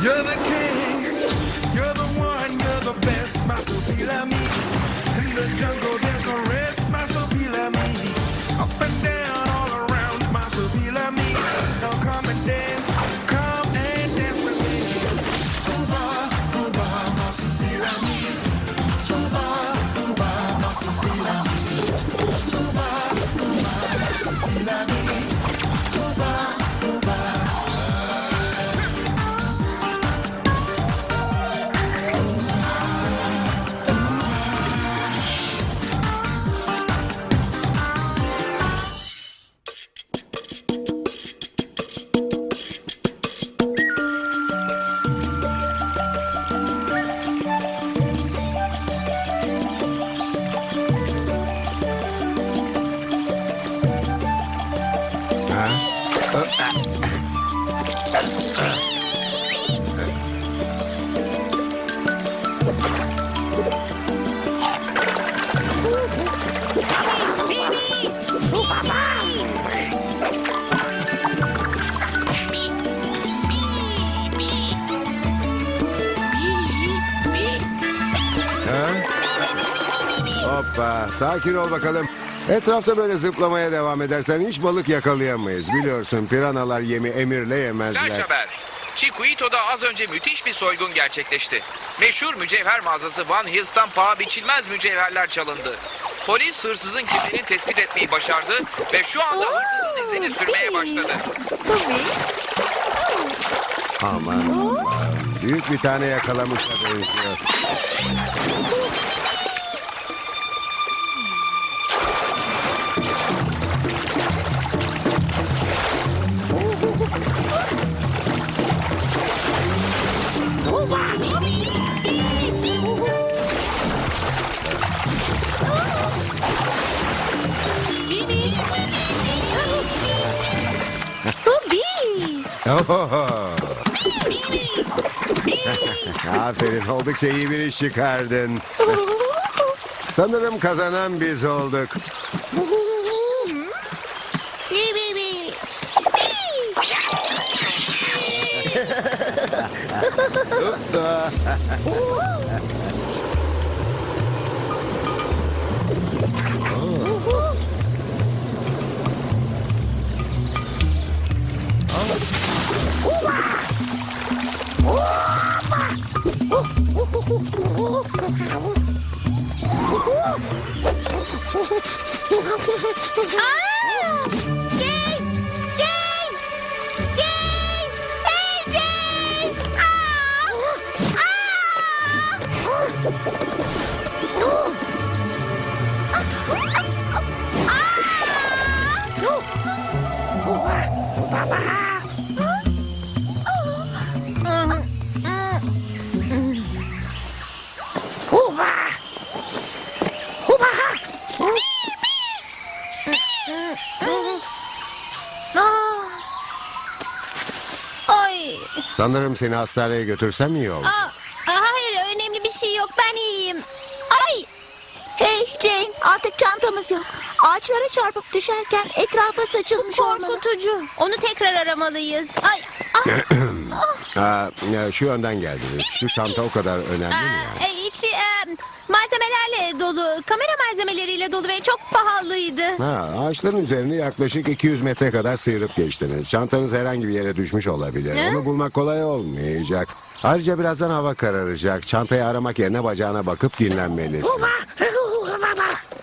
You're the king, you're the one, you're the best, Masopilami. In the jungle, Hoppa sakin ol bakalım. Etrafta böyle zıplamaya devam edersen hiç balık yakalayamayız. Biliyorsun piranalar yemi emirle Flash yemezler. haber. Chiquito'da az önce müthiş bir soygun gerçekleşti. Meşhur mücevher mağazası Van Hills'tan paha biçilmez mücevherler çalındı. Polis hırsızın kimliğini tespit etmeyi başardı ve şu anda hırsızın izini sürmeye başladı. Aman Allah'ım, büyük bir tane yakalamışa benziyor. Ohoho. Aferin oldukça iyi bir iş çıkardın. Sanırım kazanan biz olduk. Ah! Aa! Ay! Sanırım seni hastaneye götürsem iyi olur. Aa, hayır önemli bir şey yok ben iyiyim. Ay! Hey Jane artık çantamız yok. Ağaçlara çarpıp düşerken etrafa saçılmış Korkutucu. Onu tekrar aramalıyız. Ay! Ah! Aa, ya şu yönden geldiniz. Şu çanta o kadar önemli mi ya? Aa, e, içi e, malzemelerle dolu, kamera malzemeleriyle dolu ve çok pahalıydı. Ha, ağaçların üzerine yaklaşık 200 metre kadar sıyırıp geçtiniz. Çantanız herhangi bir yere düşmüş olabilir. Ne? Onu bulmak kolay olmayacak. Ayrıca birazdan hava kararacak. Çantayı aramak yerine bacağına bakıp dinlenmelisin.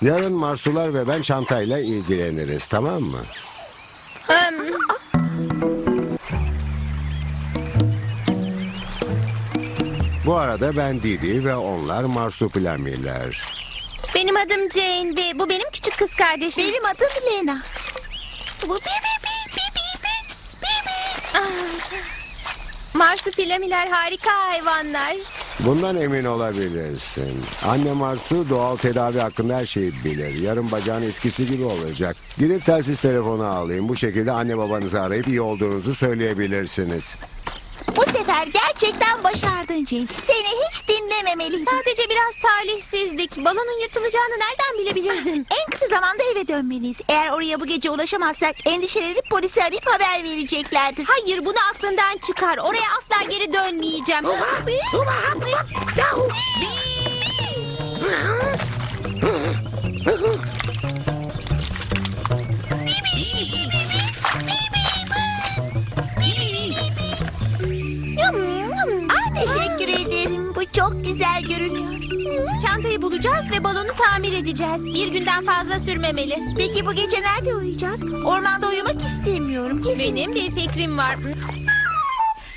Yarın Marsular ve ben çantayla ilgileniriz tamam mı? Em, Bu arada ben Didi ve onlar Marsupilamiler. benim adım Jane'di. Bu benim küçük kız kardeşim. Benim adım Lena. Bu bi bi bi bi bi bi bi bi. Ah. Marsupilamiler harika hayvanlar. Bundan emin olabilirsin. Anne Marsu doğal tedavi hakkında her şeyi bilir. Yarın bacağın eskisi gibi olacak. Gidip telsiz telefonu alayım. Bu şekilde anne babanızı arayıp iyi olduğunuzu söyleyebilirsiniz. Bu sefer gerçekten başardın Jane. Seni hiç dinlememeliydim. Sadece biraz talihsizlik. Balonun yırtılacağını nereden bilebilirdim? En kısa zamanda eve dönmeliyiz. Eğer oraya bu gece ulaşamazsak endişelenip polisi arayıp haber vereceklerdir. Hayır bunu aklından çıkar. Oraya asla geri dönmeyeceğim. Bulacağız ve balonu tamir edeceğiz. Bir günden fazla sürmemeli. Peki bu gece nerede uyuyacağız? Ormanda uyumak istemiyorum. Kesin. Benim bir fikrim var.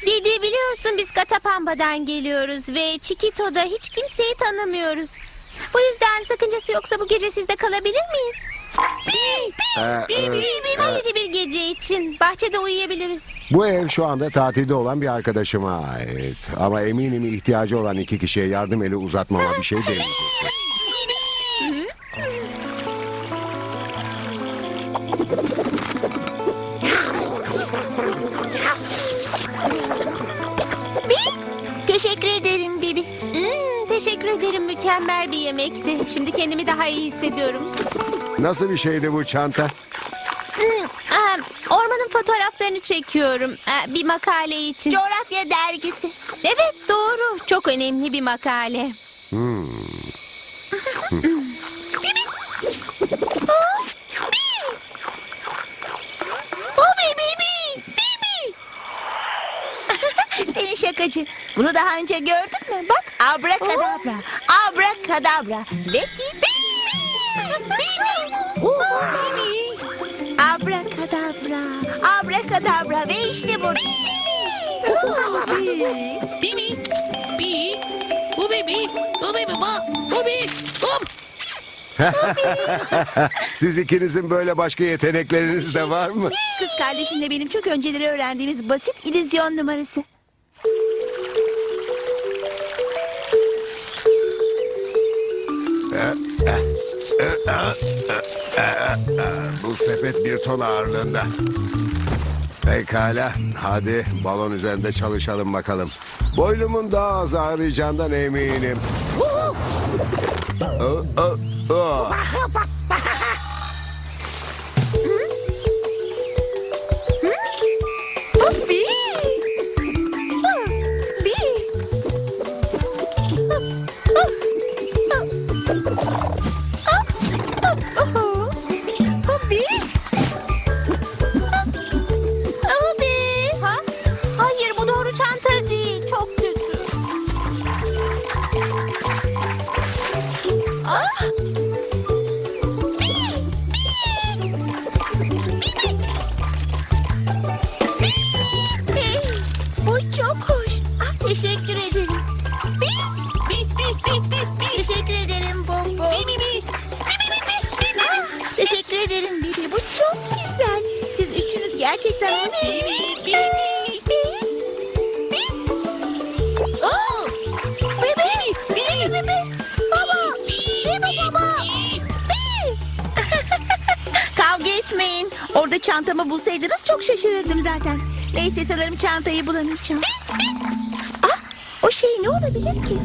Didi biliyorsun biz Katapamba'dan geliyoruz ve Chiquito'da hiç kimseyi tanımıyoruz. Bu yüzden sakıncası yoksa bu gece sizde kalabilir miyiz? Ee, e, Sadece bir gece için. Bahçede uyuyabiliriz. bu ev şu anda tatilde olan bir arkadaşıma ait. Ama eminim ihtiyacı olan iki kişiye yardım eli uzatmama bir şey demeyecektir. Mükemmel bir yemekti. Şimdi kendimi daha iyi hissediyorum. Nasıl bir şeydi bu çanta? Hmm, ormanın fotoğraflarını çekiyorum. Ah, Bir makale için. Coğrafya dergisi. Evet doğru. Çok önemli bir makale. Bobby Bibi. Bibi. Seni şakacı. Bunu daha önce gördün mü? Bak abrakadabra. Abrakadabra. Bibi. Bibi. Bibi. Abrakadabra. Abrakadabra. Ve işte bu. Bibi. Bibi, bi, bu bebi, bu bebi, ba, bu bi, hop. Siz ikinizin böyle başka yetenekleriniz de var mı? Kız kardeşimle benim çok önceleri öğrendiğimiz basit illüzyon numarası. Bu sepet bir ton ağırlığında. Pekala, hadi balon üzerinde çalışalım bakalım. Boynumun daha az ağrıyacağından eminim. Bobby. Çantamı bulsaydınız çok şaşırırdım zaten. Neyse sanırım çantayı bulamayacağım. Ah, o şey ne olabilir ki?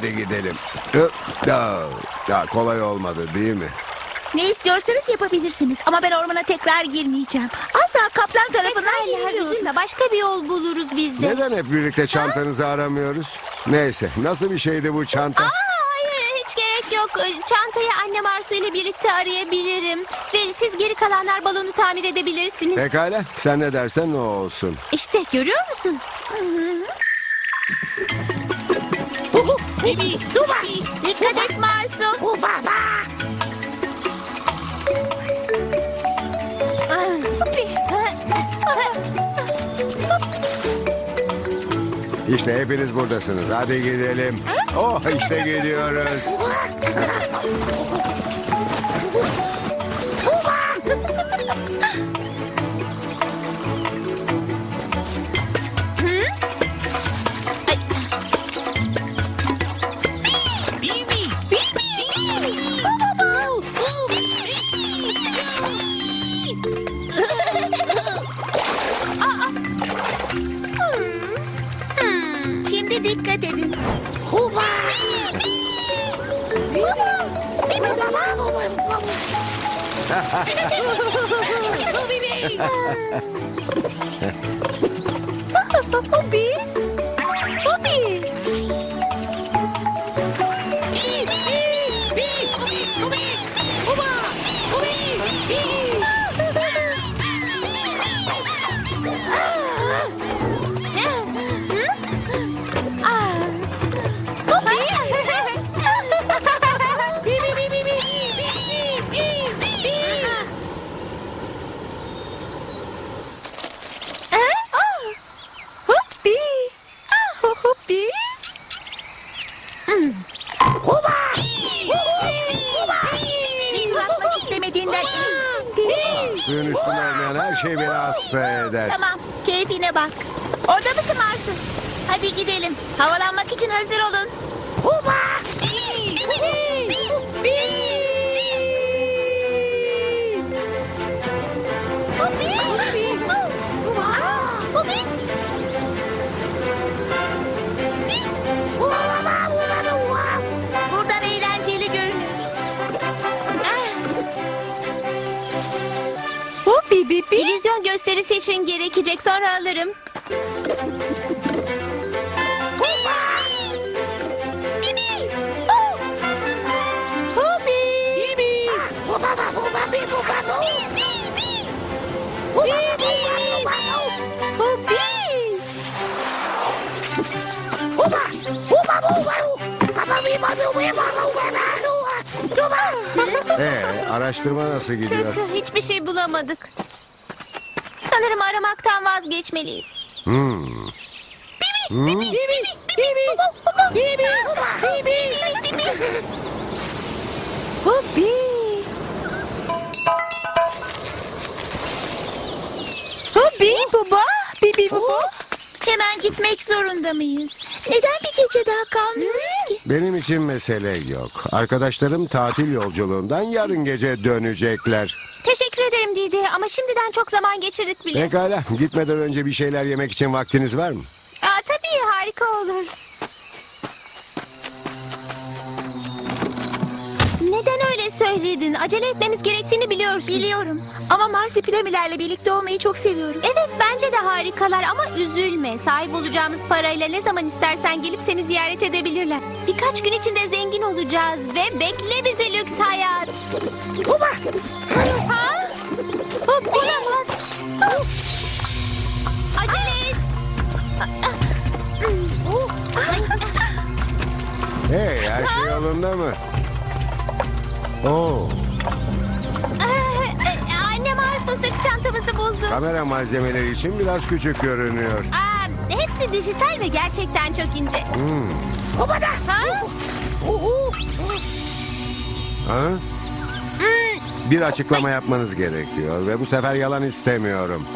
Hadi gidelim. Ee, aa, Ya kolay olmadı değil mi? Ne istiyorsanız yapabilirsiniz ama ben ormana tekrar girmeyeceğim. Asla kaplan tarafından Pekala girmiyorum. üzülme. Başka bir yol buluruz biz de. Neden hep birlikte çantanızı aramıyoruz? Neyse, nasıl bir şeydi bu çanta? Aa, hayır hiç gerek yok. Çantayı annem Arzu ile birlikte arayabilirim. Ve siz geri kalanlar balonu tamir edebilirsiniz. Pekala sen ne dersen o olsun. İşte görüyor musun? Bibi. Bibi. Dikkat et Marsu. İşte hepiniz buradasınız. Hadi gidelim. Oh işte geliyoruz. sonra alırım. Ee, araştırma nasıl gidiyor? Kötü hiçbir şey bulamadık. Sanırım aramaktan vazgeçmeliyiz. Hmm. Hoppi. Hoppi baba. Bibi baba. Hemen gitmek zorunda mıyız? Neden bir gece daha kalmıyoruz ki? Benim için mesele yok. Arkadaşlarım tatil yolculuğundan yarın gece dönecekler. Teşekkür ederim Didi ama şimdiden çok zaman geçirdik bile. Pekala gitmeden önce bir şeyler yemek için vaktiniz var mı? Aa, tabii harika olur. Söyledin? Acele etmemiz gerektiğini biliyorsun. Biliyorum ama marsipilamilerle birlikte olmayı çok seviyorum. Evet bence de harikalar ama üzülme. Sahip olacağımız parayla ne zaman istersen gelip seni ziyaret edebilirler. Birkaç gün içinde zengin olacağız ve bekle bizi lüks hayat. Ha? Olamaz. Acele et. Hey her şey yolunda mı? Oo, Ee, Annem Arsu sırt çantamızı buldu. kamera malzemeleri için biraz küçük görünüyor. Aa, hepsi dijital ve gerçekten çok ince. Hmm. Ha? Ha? Bir açıklama yapmanız gerekiyor ve bu sefer yalan istemiyorum.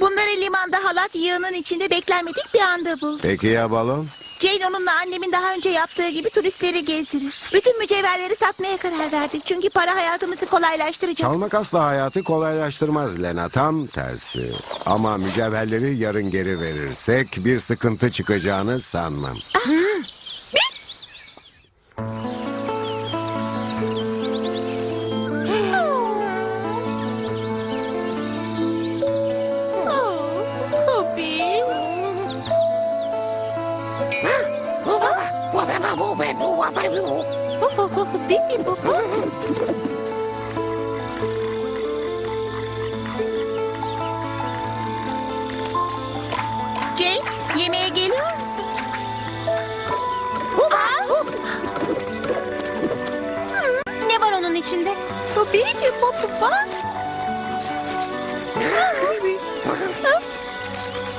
Bunları limanda halat yığının içinde beklenmedik bir anda buldum. Peki ya balon? Jane onunla annemin daha önce yaptığı gibi turistleri gezdirir. Bütün mücevherleri satmaya karar verdik. Çünkü para hayatımızı kolaylaştıracak. Çalmak asla hayatı kolaylaştırmaz Lena. Tam tersi. Ama mücevherleri yarın geri verirsek bir sıkıntı çıkacağını sanmam. Hoppi. Jane, yemeğe geliyor musun? Ne var onun içinde? Bu Bibi bu baba.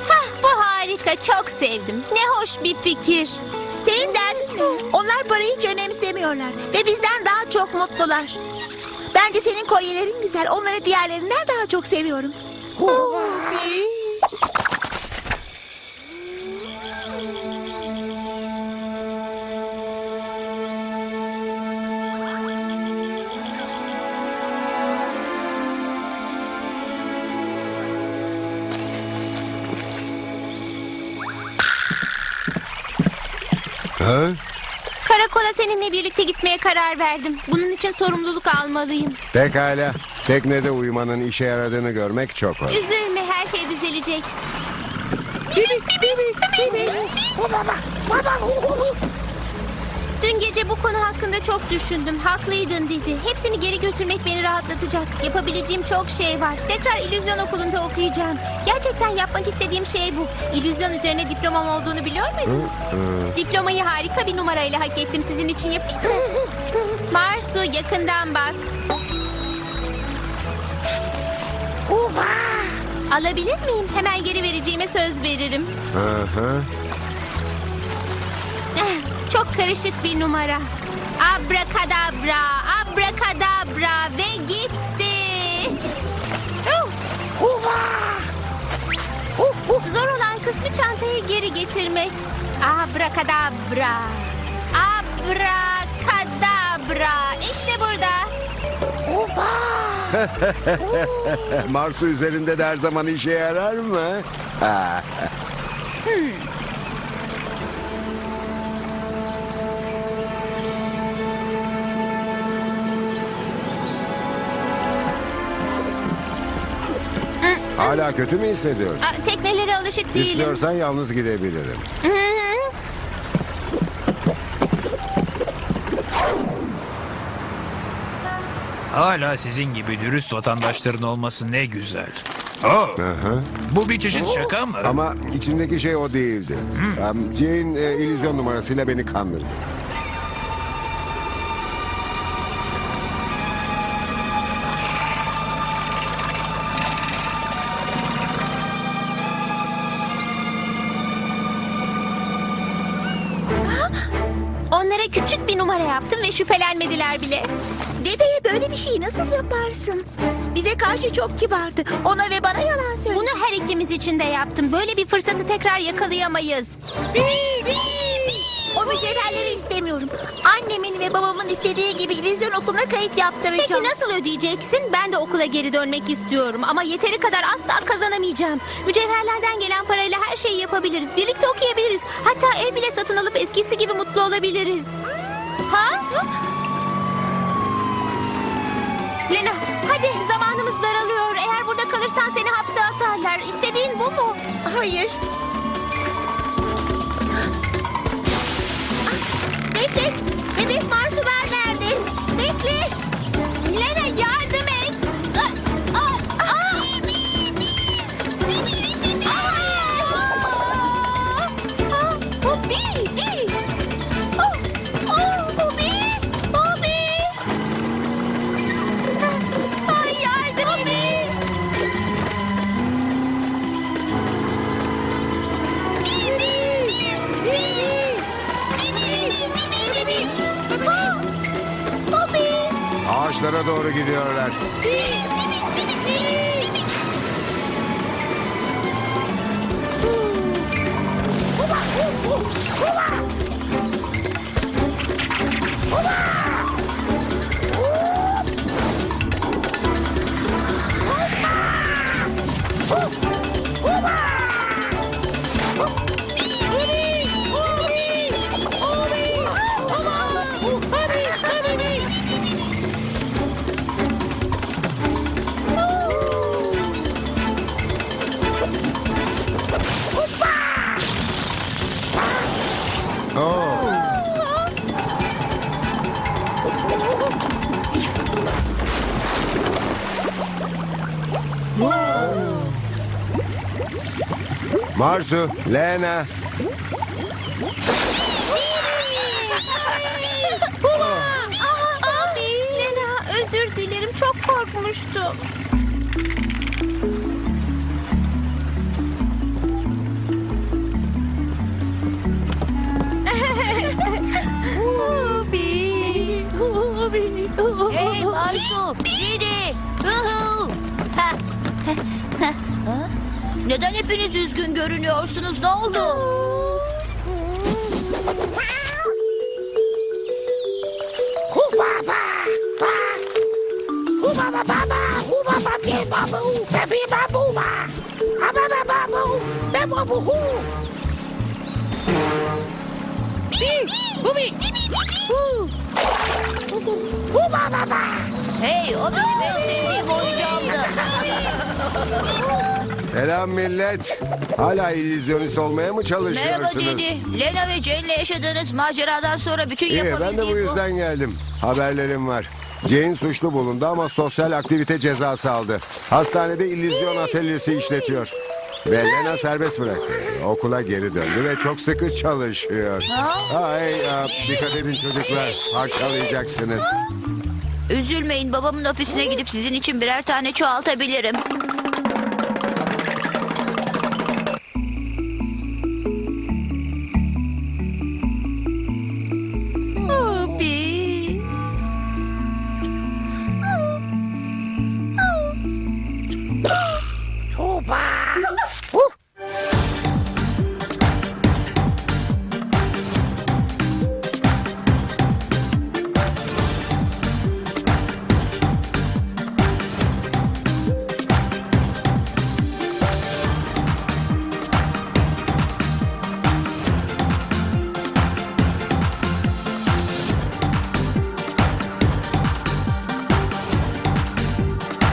Hah, bu harika. Çok sevdim. Ne hoş bir fikir. Senin derdin? Onlar parayı hiç önemsemiyorlar ve bizden daha çok mutlular. Bence senin kolyelerin güzel. Onları diğerlerinden daha çok seviyorum. Ha? Karakola seninle birlikte gitmeye karar verdim. Bunun için sorumluluk almalıyım. Pekala. Teknede uyumanın işe yaradığını görmek çok hoş. Üzülme her şey düzelecek. Dün gece bu konu hakkında çok düşündüm. Haklıydın dedi. Hepsini geri götürmek beni rahatlatacak. Yapabileceğim çok şey var. Tekrar illüzyon okulunda okuyacağım. Gerçekten yapmak istediğim şey bu. İllüzyon üzerine diplomam olduğunu biliyor muydunuz? Diplomayı harika bir numarayla hak ettim. Sizin için yapayım mı? Marsu yakından bak. Alabilir miyim? Hemen geri vereceğime söz veririm. Aha. Çok karışık bir numara. Abrakadabra, abrakadabra ve gitti. Uh. Zor olan kısmı çantayı geri getirmek. Abrakadabra, abrakadabra. İşte burada. Marsu üzerinde de her zaman işe yarar mı? Hala kötü mü hissediyorsun? Aa, teknelere alışık değilim. İstiyorsan yalnız gidebilirim. Hı hı. Hala sizin gibi dürüst vatandaşların olması ne güzel. Oh, Aha. bu bir çeşit şaka mı? Ama içindeki şey o değildi. Um, Jane e, illüzyon numarasıyla beni kandırdı. Yaptım ve şüphelenmediler bile. Dedeye böyle bir şeyi nasıl yaparsın? Bize karşı çok kibardı. Ona ve bana yalan söyledi. Bunu her ikimiz için de yaptım. Böyle bir fırsatı tekrar yakalayamayız. O mücevherleri istemiyorum. Annemin ve babamın istediği gibi illüzyon okuluna kayıt yaptıracağım. Peki nasıl ödeyeceksin? Ben de okula geri dönmek istiyorum ama yeteri kadar asla kazanamayacağım. Mücevherlerden gelen parayla her şeyi yapabiliriz. Birlikte okuyabiliriz. Hatta ev bile satın alıp eskisi gibi mutlu olabiliriz. Ha? Lena, hadi zamanımız daralıyor. Eğer burada kalırsan seni hapse atarlar. İstediğin bu mu? Hayır. Bekle. Bebek Marsular nerede? Marsu, Lena. Abi. Lena özür dilerim çok korkmuştum. Neden hepiniz üzgün görünüyorsunuz? Ne oldu? Hey, o benim en sevdiğim oyuncağımdı. Selam millet. Hala illüzyonist olmaya mı çalışıyorsunuz? Merhaba Didi. Lena ve Jane'le yaşadığınız maceradan sonra bütün İyi ben de yapabildiğim bu yüzden geldim. Haberlerim var. Jane suçlu bulundu ama sosyal aktivite cezası aldı. Hastanede illüzyon atölyesi işletiyor. Ve Lena serbest bıraktı. Okula geri döndü ve çok sıkı çalışıyor. Ay, ya, dikkat edin çocuklar. Parçalayacaksınız. Üzülmeyin babamın ofisine gidip sizin için birer tane çoğaltabilirim.